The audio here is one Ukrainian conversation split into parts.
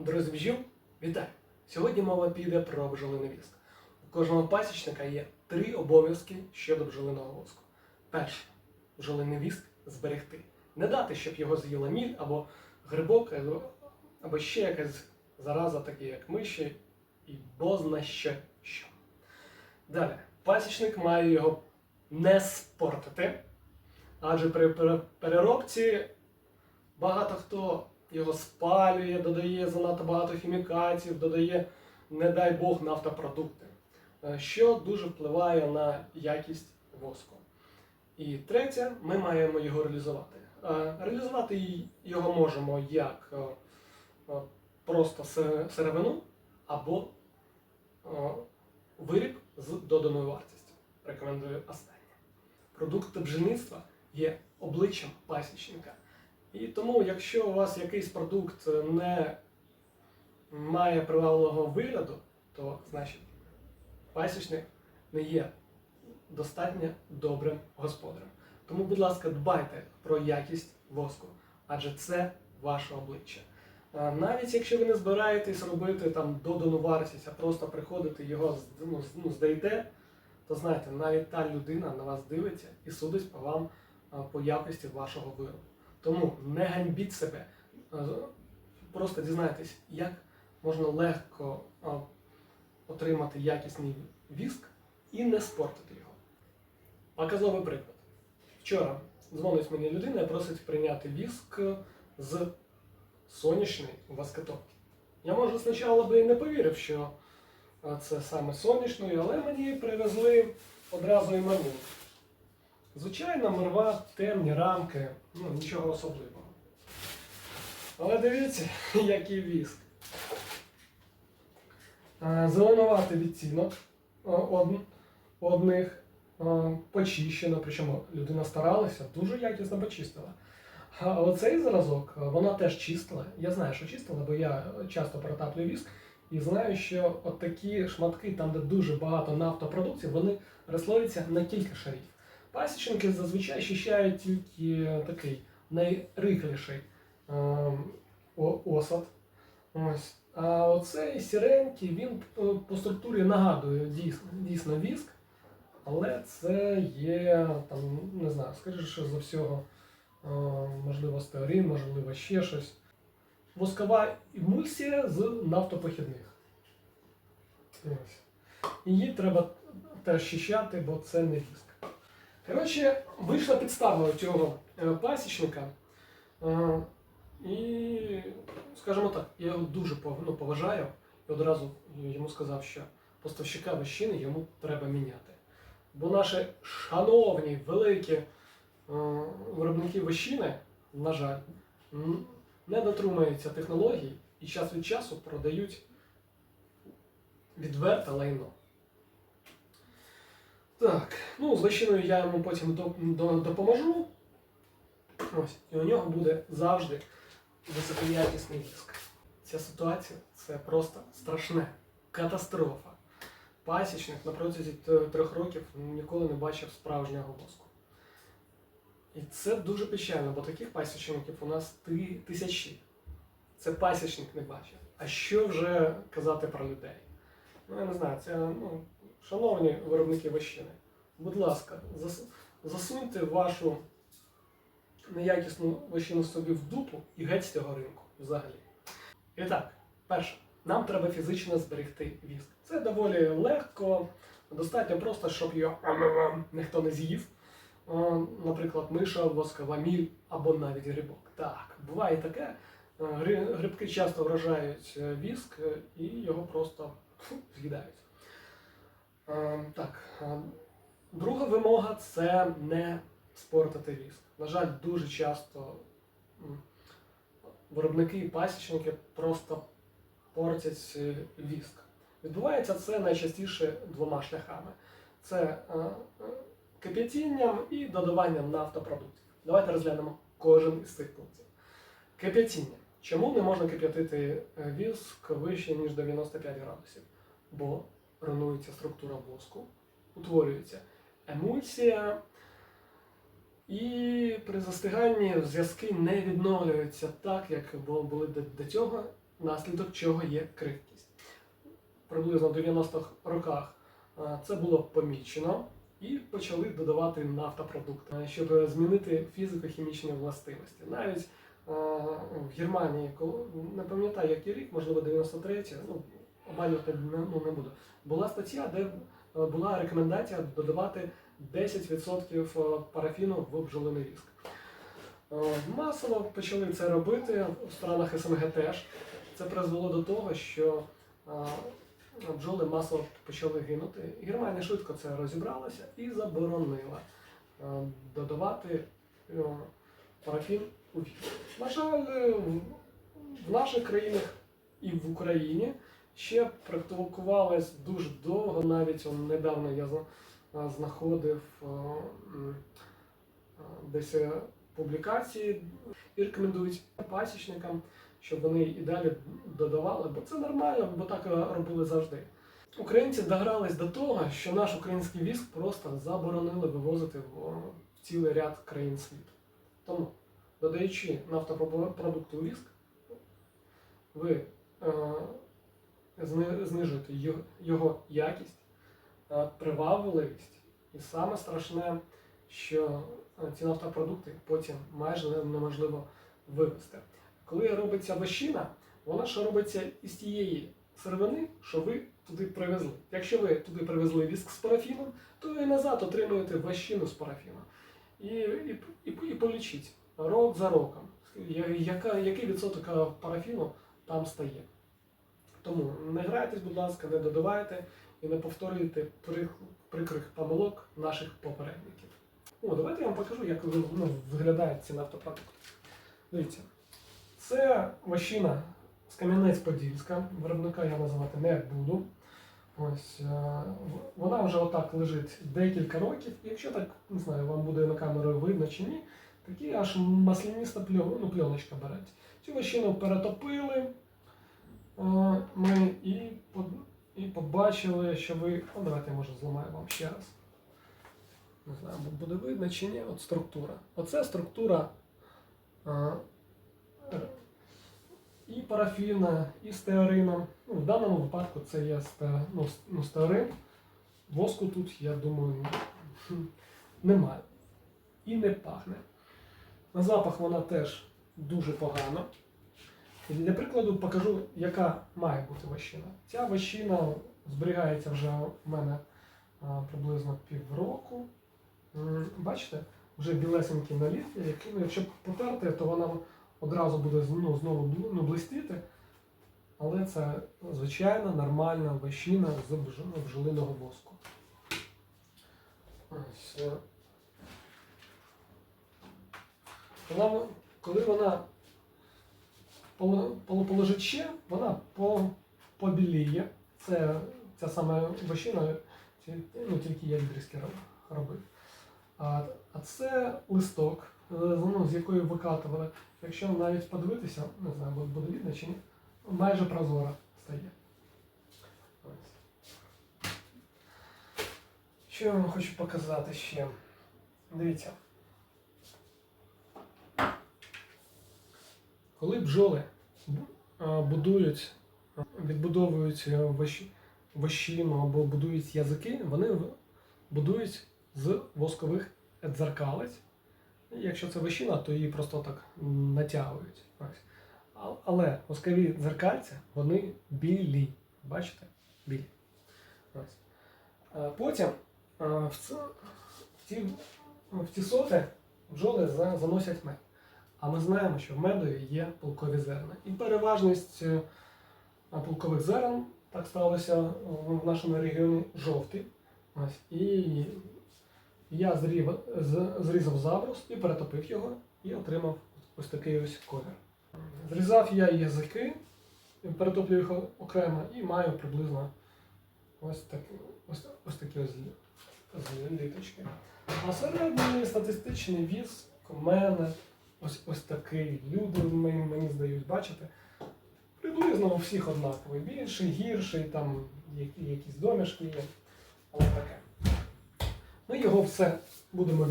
Друзі бджіл, вітаю! Сьогодні мова піде про бджолиний віск. У кожного пасічника є три обов'язки щодо бджолиного воску. Перше бджолиний віск зберегти. Не дати, щоб його з'їла міль або грибок, або- або ще якась зараза, такі як миші, і бозна ще що. Далі, пасічник має його не спортити, адже при переробці багато хто його спалює, додає занадто багато хімікатів, додає, не дай Бог, нафтопродукти, е, що дуже впливає на якість воску. І третє, ми маємо його реалізувати. Е, Реалізувати його можемо як е, просто сировину або виріб з доданою вартістю. Рекомендую останнє. Продукти бджільництва є обличчям пасічника. І тому, якщо у вас якийсь продукт не має привабливого вигляду, то значить пасічник не є достатньо добрим господарем. Тому, будь ласка, дбайте про якість воску, адже це ваше обличчя. Навіть якщо ви не збираєтесь робити там додану вартість, а просто приходите його ну, ну, здаєте, то знаєте, навіть та людина на вас дивиться і судить по вам по якості вашого виробу. Тому не ганьбіть себе, е, просто дізнайтесь, як можна легко отримати якісний віск і не спортити його. Показовий приклад. Вчора дзвонить мені людина і просить прийняти віск з сонячної воскотопки. Я може спочатку би і не повірив, що це саме сонячної, але мені привезли одразу і меню. Звичайна мерва, темні рамки, ну нічого особливого. Але дивіться, який віск. Е, Зеленуватий відтінок е, од- одних е, почищено, причому людина старалася, дуже якісно почистила. А оцей зразок вона теж чистила. Я знаю, що чистила, бо я часто протаплюю віск. І знаю, що от такі шматки, там, де дуже багато нафтопродуктів, вони розслоюються на кілька шарів. Пасічники зазвичай очищають тільки такий найрихліший ем, осад. Ось. А оцей сіренький, він по, структурі нагадує дійсно, дійсно віск, але це є, там, не знаю, скоріше за всього, е, можливо, стеарин, можливо, ще щось. Воскова емульсія з нафтопохідних. Ось. Її треба теж щищати, бо це не віск. Коротше, вийшла підстава у цього е, пасічника. Е, І, скажімо так, я його дуже ну, поважаю і одразу йому сказав, що поставщика вощини йому треба міняти. Бо наші шановні, великі е, виробники вощини, на жаль, не дотримуються технологій і час від часу продають відверте лайно. Так, ну з вощиною я йому потім до- до- допоможу. Ось, і у нього буде завжди високоякісний віск. Ця ситуація це просто страшне, катастрофа. Пасічник на протязі трьох років ніколи не бачив справжнього воску. І це дуже печально, бо таких пасічників у нас тисячі. Це пасічник не бачив. А що вже казати про людей? Ну, я не знаю, це ну, шановні виробники вощини. Будь ласка, зас- засуньте вашу неякісну вощину собі в дупу і геть з цього ринку взагалі. І так, перше, нам треба фізично зберегти віск. Це доволі легко, достатньо просто, щоб його ніхто не з'їв. Е, Наприклад, миша, воскова міль або навіть грибок. Так, буває таке. Е, Грибки часто вражають е, віск і його просто з'їдають. Е, Так, е, друга вимога це не спортити віск. На жаль, дуже часто виробники і пасічники просто портять е, віск. Відбувається це найчастіше двома шляхами: це кип'ятінням і додаванням нафтопродуктів. Давайте розглянемо кожен із цих пунктів. Кип'ятіння. Чому не можна кип'ятити віск вище, ніж 95 градусів? Бо руйнується структура воску, утворюється емульсія, і при застиганні зв'язки не відновлюються так, як були до, цього, наслідок чого є крихкість. Приблизно в 90-х роках е, це було помічено і почали додавати нафтопродукти, е, щоб змінити фізико-хімічні властивості. Навіть е, в Германії, не пам'ятаю, який рік, можливо, 93-й, ну обманювати ну, не буду. Була стаття, де е, була рекомендація додавати 10% парафіну в бджолиний віск. Е, Масово почали це робити в странах СНГ теж. Це призвело до того, що е, бджоли масово почали гинути. Германія швидко це розібралася і заборонила е, додавати е, парафін у віск. На жаль, е, в наших країнах і в Україні ще практикувалось дуже довго, навіть он, недавно я знаходив е, десь е, публікації і рекомендують пасічникам, щоб вони і далі додавали, бо це нормально, бо так е, робили завжди. Українці догрались до того, що наш український віск просто заборонили вивозити в в цілий ряд країн світу. Тому, додаючи нафтопродукти у віск, ви е, зни- знижуєте його, якість, привабливість. І саме страшне, що е, ці нафтопродукти потім майже неможливо вивезти. Коли робиться вощина, вона ж робиться із тієї сировини, що ви туди привезли. Якщо ви туди привезли віск з парафіном, то ви назад отримуєте вощину з парафіном. І, і, і, і полічіть рок за роком, яка, який відсоток е, парафіну там стає. Тому не грайтесь, будь ласка, не додавайте і не повторюйте прикрих помилок наших попередників. О, давайте я вам покажу, як ну, виглядають ці нафтопродукти. Дивіться, це вощина з Кам'янець-Подільська. Виробника я називати не буду. Ось, е, вона вже отак лежить декілька років. Якщо так, не знаю, вам буде на камеру видно чи ні, такі аж масляніста ну, пленочка береть. Цю вощину перетопили ми і, і побачили, що ви. О, давайте я може зламаю вам ще раз. Не знаю, буде видно чи ні. От структура. Оце структура е, е, і парафіна, і стеарина. Ну, в даному випадку це є ну, ну, стеарин. Воску тут, я думаю, немає. І не пахне. На запах вона теж дуже погана. Для прикладу покажу, яка має бути вощина. Ця вощина зберігається вже у мене приблизно півроку. Бачите, вже білесенький наліт, який, ну, якщо потерти, то вона одразу буде ну, знову ну, блистіти. Але це звичайна нормальна вощина з ну, бджолиного воску. Ось. Коли вона ще, вона побіліє. Це ця сама вощина, ну, тільки я відрізки роб- робив. А, а це листок, е, ну, з якої викатували. Якщо навіть подивитися, не знаю, буде- видно чи ні, майже прозора стає. Що я вам хочу показати ще? Дивіться. Коли бджоли будують, відбудовують е, вощину або будують язики, вони будують з воскових дзеркалець. Якщо це вощина, то її просто так натягують. Але воскові дзеркальця, вони білі. Бачите? Білі. Потім в, ці, в ці соти бджоли заносять мед. А ми знаємо, що в медові є полкові зерна. І переважність е, полкових зерен, так сталося е, в нашому регіоні, жовтий. Ось. І я зрів, зрізав забрус і перетопив його, і отримав ось такий ось колір. Зрізав я язики, перетоплю їх окремо і маю приблизно ось, так, ось, ось такі ось літочки. А середній статистичний віз у мене ось, ось такий. Люди мені, здають, бачите? Приблизно у всіх однаковий. Більший, гірший, там якісь домішки є. Але таке. Ми його все будемо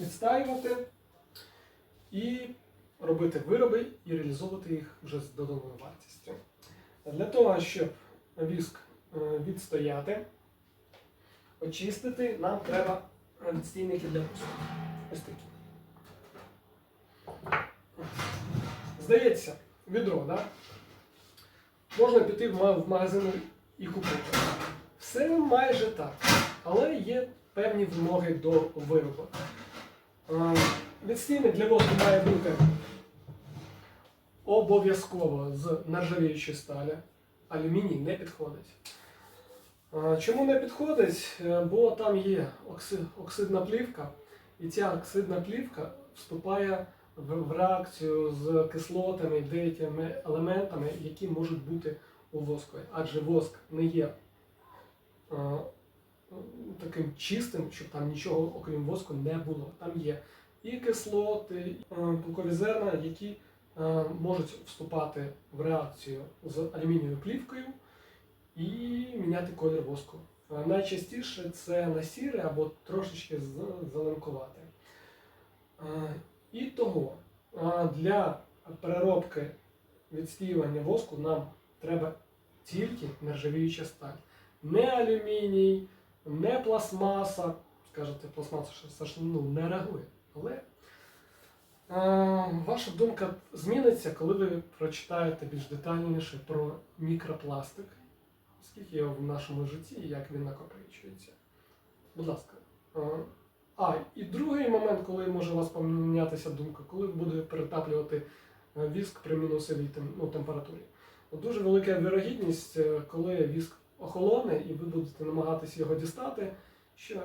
відстаювати. І робити вироби і реалізовувати їх вже з доданою вартістю. Для того, щоб віск е, відстояти, очистити, нам треба відстійники для вуску. Ось такі. Здається, відро, да? Можна піти в магазин і купити. Все майже так. Але є певні вимоги до виробу. Відстійник для воску має бути обов'язково з нержавіючої сталі. Алюміній не підходить. Чому не підходить? Е, Бо там є оксидна плівка, і ця оксидна плівка вступає в, реакцію з кислотами деякими елементами, які можуть бути у воску. Адже воск не є е, таким чистим, щоб там нічого окрім воску не було. Там є і кислоти, і е, зерна, які е, можуть вступати в реакцію з алюмінієвою плівкою і міняти колір воску. Е, Найчастіше це на сіре або трошечки з- зеленкувате. Е, І е, для переробки відстіювання воску нам треба тільки нержавіюча сталь. Не алюміній, не пластмаса. Скажете, пластмаса ж ну, не реагує. Але ваша думка зміниться, коли ви прочитаєте більш детальніше про мікропластик, скільки його в нашому житті і як він накопичується. Будь ласка. А, і другий момент, коли може у вас помінятися думка, коли ви будете перетаплювати е, віск при мінусовій ну, температурі. От Дуже велика вірогідність, е, коли віск охолоне і ви будете намагатися його дістати, що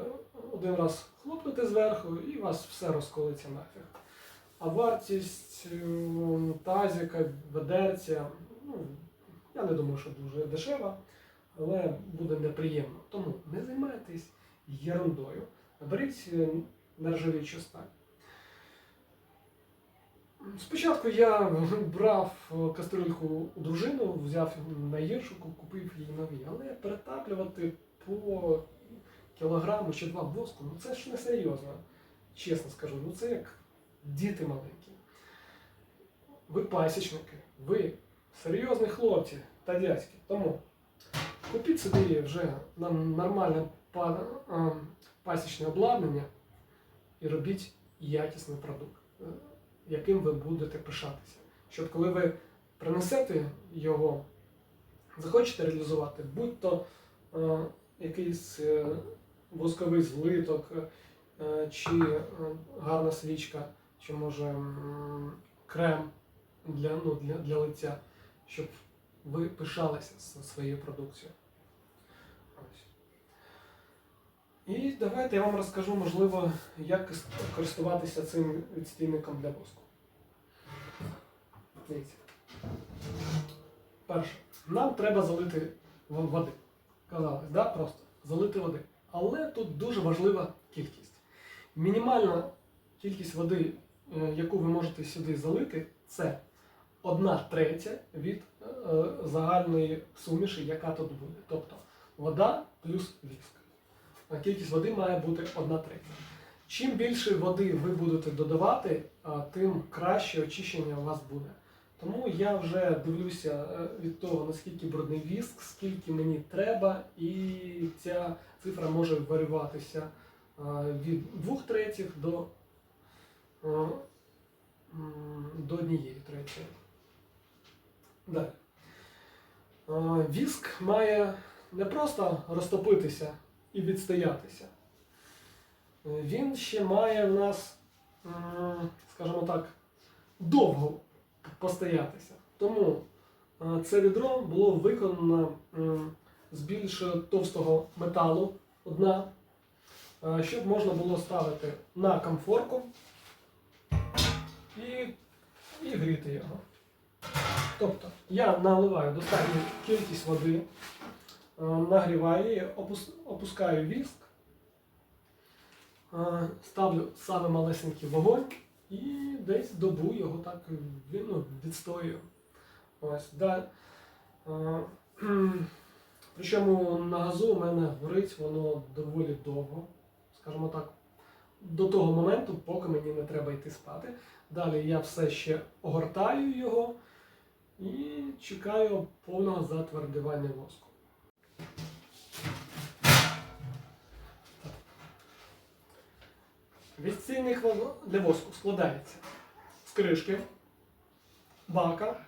один раз хлопнете зверху і у вас все розколиться нафіг. А вартість е, тазіка, ведерця, ну, я не думаю, що дуже дешева, але буде неприємно. Тому не займайтесь ерундою. Беріть е, нержавіючу сталь. Спочатку я брав е, кастрюльку у дружину, взяв найгіршу, ку- купив їй нові, але перетаплювати по кілограму чи два воску, ну це ж не серйозно. Чесно скажу, ну це як діти маленькі. Ви пасічники, ви серйозні хлопці та дядьки. Тому купіть собі вже на- нормальне пасічне обладнання і робіть якісний продукт, е, яким ви будете пишатися. Щоб коли ви принесете його, захочете реалізувати, будь то е, якийсь е, восковий злиток, е, чи е, гарна свічка, чи може м, крем для, ну, для, для лиця, щоб ви пишалися своєю продукцією. Ось. І давайте я вам розкажу, можливо, як користуватися цим відстійником для воску. Дивіться. Перше, нам треба залити води. Казалось, да? просто залити води. Але тут дуже важлива кількість. Мінімальна кількість води, е, яку ви можете сюди залити, це одна третя від е, загальної суміші, яка тут буде. Тобто вода плюс віск. Кількість води має бути одна третя. Чим більше води ви будете додавати, тим краще очищення у вас буде. Тому я вже дивлюся е, від того, наскільки брудний віск, скільки мені треба, і ця цифра може варюватися від двох третіх до, е, до однієї третьої. Далі. Е, Віск має не просто розтопитися і відстоятися. Він ще має в нас, скажімо так, довго постоятися. Тому е, це відро було виконано з більш товстого металу одна, е, щоб можна було ставити на комфорку і, і гріти його. Тобто я наливаю достатню кількість води, нагріваю її, опускаю віск, е, ставлю саме малесенький вогонь і десь добу його так ну, відстоюю. Ось, да. Е. Причому на газу у мене горить воно доволі довго, скажімо так, до того моменту, поки мені не треба йти спати. Далі я все ще огортаю його і чекаю повного затвердівання воску. Відстійник воно- для воску складається з кришки, бака,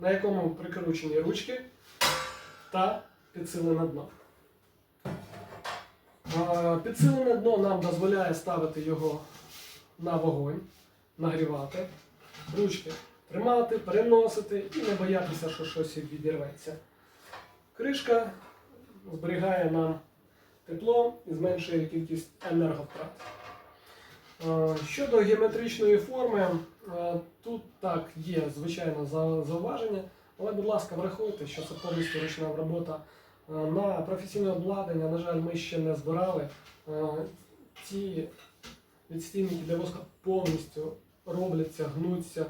на якому прикручені ручки та підсилене дно. Підсилене дно нам дозволяє ставити його на вогонь, нагрівати, ручки тримати, переносити і не боятися, що щось відірветься. Кришка зберігає нам тепло і зменшує кількість енерговтрат. Е, Щодо геометричної форми, е, тут так є, звичайно, зауваження, але, будь ласка, врахуйте, що це повністю ручна робота. Е, На професійне обладнання, на жаль, ми ще не збирали. Ці відстійники для воска повністю робляться, гнуться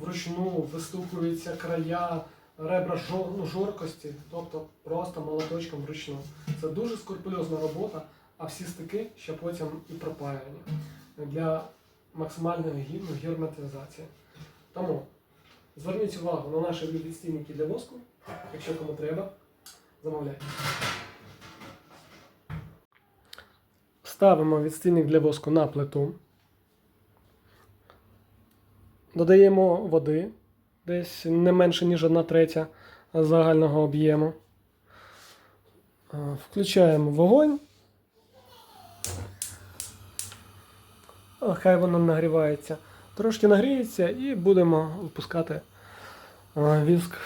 вручну, вистукуються края, ребра ну, жоркості, тобто просто молоточком вручну. Це дуже скрупульозна робота, а всі стики ще потім і пропаяні для максимальної гі- ну, герметизації. Тому зверніть увагу на наші відстійники для воску, якщо кому треба, замовляйте. Ставимо відстійник для воску на плиту. Додаємо води десь не менше, ніж 1 третя загального об'єму. Е, Включаємо вогонь. Хай воно нагрівається. Трошки нагріється і будемо випускати е, віск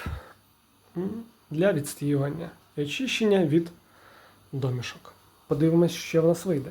для відстіювання і очищення від домішок. Подивимось, що в нас вийде.